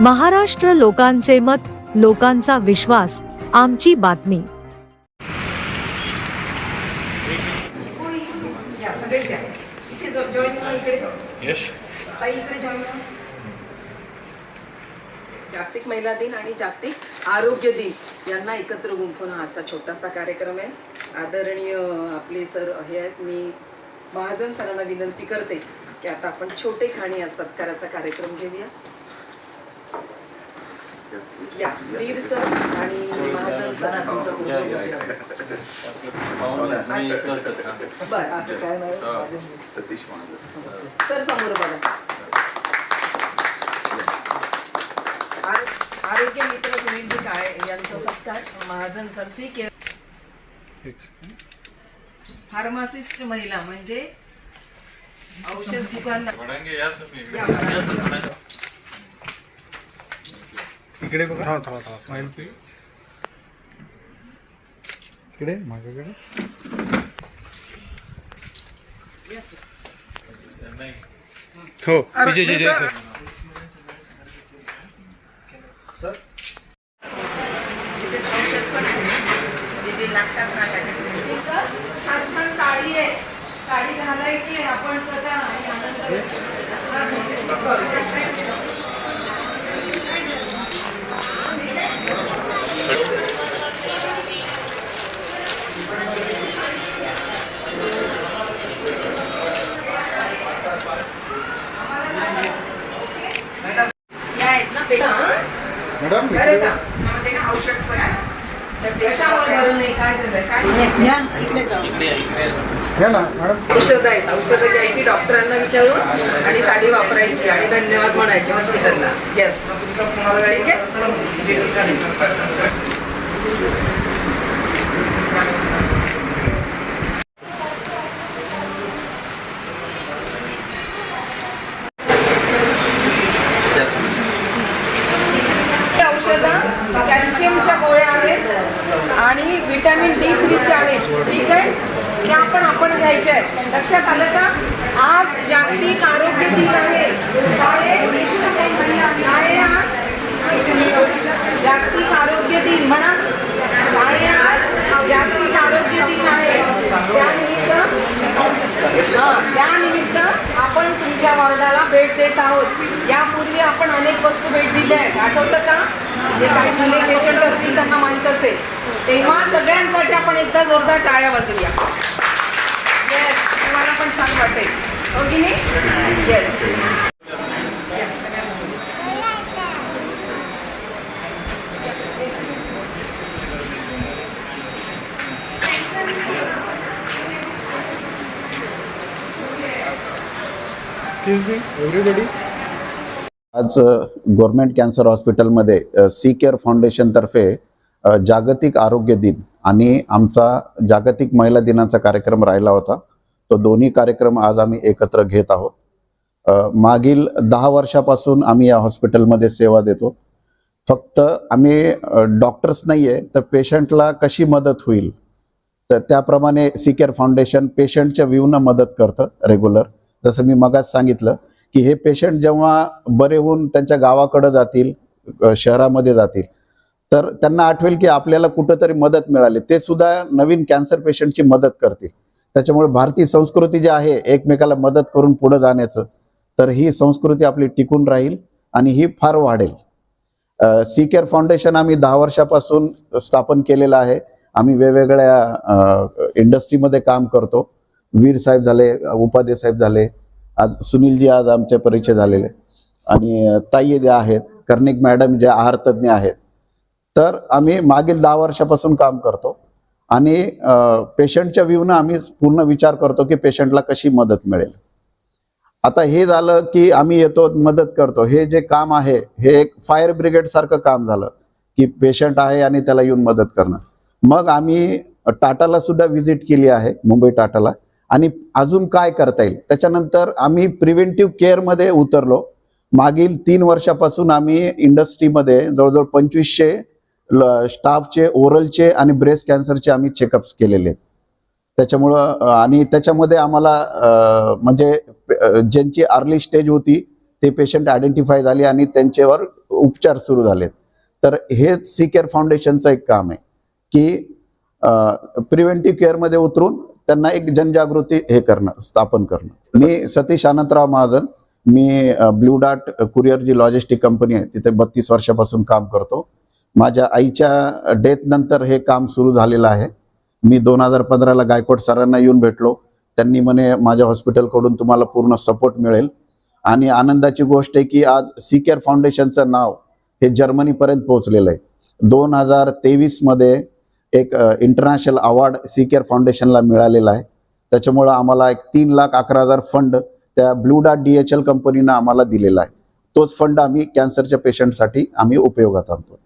महाराष्ट्र लोकांचे मत लोकांचा विश्वास आमची बातमी. जागतिक महिला दिन आणि जागतिक आरोग्य दिन यांना एकत्र गुंफून हा आजचा छोटासा कार्यक्रम आहे. आदरणीय आपले सर हे आहेत. मी महाजन सरांना विनंती करते की आता आपण छोटे खाणी या सत्काराचा कार्यक्रम घेऊया. या. वीर सर आणि महाजन सर तुमच्या बरं आपलं काय नाव आहे? सतीश महाजन. सर समोर बघा. आरो- आरोग्य मित्र सुनीलजी काळे यांचा सत्कार. Mahajan sir C care pharmacist महिला म्हणजे औषध दुकानदार म्हणांगे यार तुम्ही या बघा. इकडे बघा. थांबा थांबा थांबा स्माईल प्लीज इकडे माझ्याकडे हो विजय जय जय सर. लागतात ना. छान छान साडी आहे. साडी घालायची आपण स्वतः आणि आनंद या आहेत ना पेटा मॅडम बरं का त्यामध्ये ना औषध पण आहे तर देशामुळे बरं नाही काय झालं काय या इकडे जाऊ. घ्या ना मॅडम. औषधं आहेत. औषधं घ्यायची डॉक्टरांना विचारून आणि साडी वापरायची आणि धन्यवाद म्हणायचे हॉस्पिटलला. येस ठीक आहे ही औषधं कॅल्शियमच्या गोळ्या आहेत आणि विटॅमिन डी थ्रीच्या आहेत. ठीक आहे? त्या पण आपण घ्यायच्या आहेत. लक्षात आलं का? आज जागतिक आरोग्य दिन आहे काय आहे? काय आहे आज? जागतिक आरोग्य दिन म्हणा काय आहे आज? जागतिक आरोग्य दिन आहे त्यानिमित्त हां त्यानिमित्त आपण तुमच्या वॉर्डाला भेट देत आहोत. यापूर्वी आपण अनेक वस्तू भेट दिल्या आहेत. आठवतं का? जे काही जुने पेशंट असतील त्यांना माहीत असेल. तेव्हा सगळ्यांसाठी आपण एकदा जोरदार टाळ्या वाजूया येस तुम्हाला पण छान वाटेल. हो ओके नाही? येस आज गव्हर्नमेंट कॅन्सर हॉस्पिटलमध्ये सी केअर फाउंडेशनतर्फे जागतिक आरोग्य दिन आणि आमचा जागतिक महिला दिनाचा कार्यक्रम राहिला होता. तो दोन्ही कार्यक्रम आज आम्ही एकत्र घेत आहोत. मागील दहा वर्षापासून आम्ही या हॉस्पिटलमध्ये सेवा देतो. फक्त आम्ही डॉक्टर्स नाही आहे तर पेशंटला कशी मदत होईल? तर त्याप्रमाणे सी केअर फाउंडेशन पेशंटच्या व्ह्यूनं मदत करतं रेग्युलर जसं मी मगाच सांगितलं की हे पेशंट जेव्हा बरे होऊन त्यांच्या गावाकडे जातील शहरामध्ये जातील तर त्यांना आठवेल की आपल्याला कुठंतरी मदत मिळाली. ते सुद्धा नवीन कॅन्सर पेशंटची मदत करतील. त्याच्यामुळे भारतीय संस्कृती जी आहे एकमेकाला मदत करून पुढे जाण्याचं तर ही संस्कृती आपली टिकून राहील आणि ही फार वाढेल. सी केअर फाउंडेशन आम्ही दहा वर्षापासून स्थापन केलेलं आहे. आम्ही वेगवेगळ्या इंडस्ट्रीमध्ये काम करतो. वीर साहेब झाले उपाध्ये साहेब झाले आज सुनीलजी आज आमचे परिचय झालेले. आणि ताई जे आहेत कर्णिक मॅडम जे आहार तज्ज्ञ आहेत तर आम्ही मागील दहा वर्षापासून काम करतो. आणि पेशंटच्या व्ह्यूनं आम्ही पूर्ण विचार करतो की पेशंटला कशी मदत मिळेल. आता हे झालं की आम्ही येतो मदत करतो. हे जे काम आहे हे एक फायर ब्रिगेड सारखं काम झालं की पेशंट आहे आणि त्याला येऊन मदत करणं मग आम्ही टाटाला सुद्धा व्हिजिट केली आहे मुंबई टाटाला. आणि अजून काय करता येईल? त्याच्यानंतर आम्ही प्रिव्हेंटिव्ह केअरमध्ये उतरलो. मागील तीन वर्षापासून आम्ही इंडस्ट्रीमध्ये जवळजवळ पंचवीसशे स्टाफचे ओरलचे आणि ब्रेस्ट कॅन्सरचे आम्ही चेकअप्स केलेले आहेत. त्याच्यामुळं आणि त्याच्यामध्ये आम्हाला म्हणजे ज्यांची अर्ली स्टेज होती ते पेशंट आयडेंटिफाय झाले आणि त्यांच्यावर उपचार सुरू झालेत. तर हेच सी केअर फाउंडेशनचं एक काम आहे की प्रिव्हेंटिव्ह केअरमध्ये उतरून त्यांना एक जनजागृती हे करणं स्थापन करणं. मी सतीश आनंदराव महाजन मी ब्ल्यू डार्ट कुरिअर जी लॉजिस्टिक कंपनी आहे तिथे बत्तीस वर्षापासून काम करतो. माझ्या आईच्या डेथ नंतर हे काम सुरू झालेलं आहे. मी दोन हजार पंधराला गायकवाड सरांना येऊन भेटलो. त्यांनी म्हणे माझ्या हॉस्पिटलकडून तुम्हाला पूर्ण सपोर्ट मिळेल. आणि आनंदाची गोष्ट आहे की आज सी केअर फाउंडेशनचं नाव हे जर्मनीपर्यंत पोहोचलेलं आहे. दोन हजार तेवीसमध्ये एक इंटरनॅशनल अवॉर्ड सी केअर फाउंडेशनला मिळालेला आहे. त्याच्यामुळं आम्हाला एक तीन लाख अकरा हजार फंड त्या blue dart D H L कंपनीनं आम्हाला दिलेला आहे. तोच फंड आम्ही कॅन्सरच्या पेशंटसाठी आम्ही उपयोगात आणतो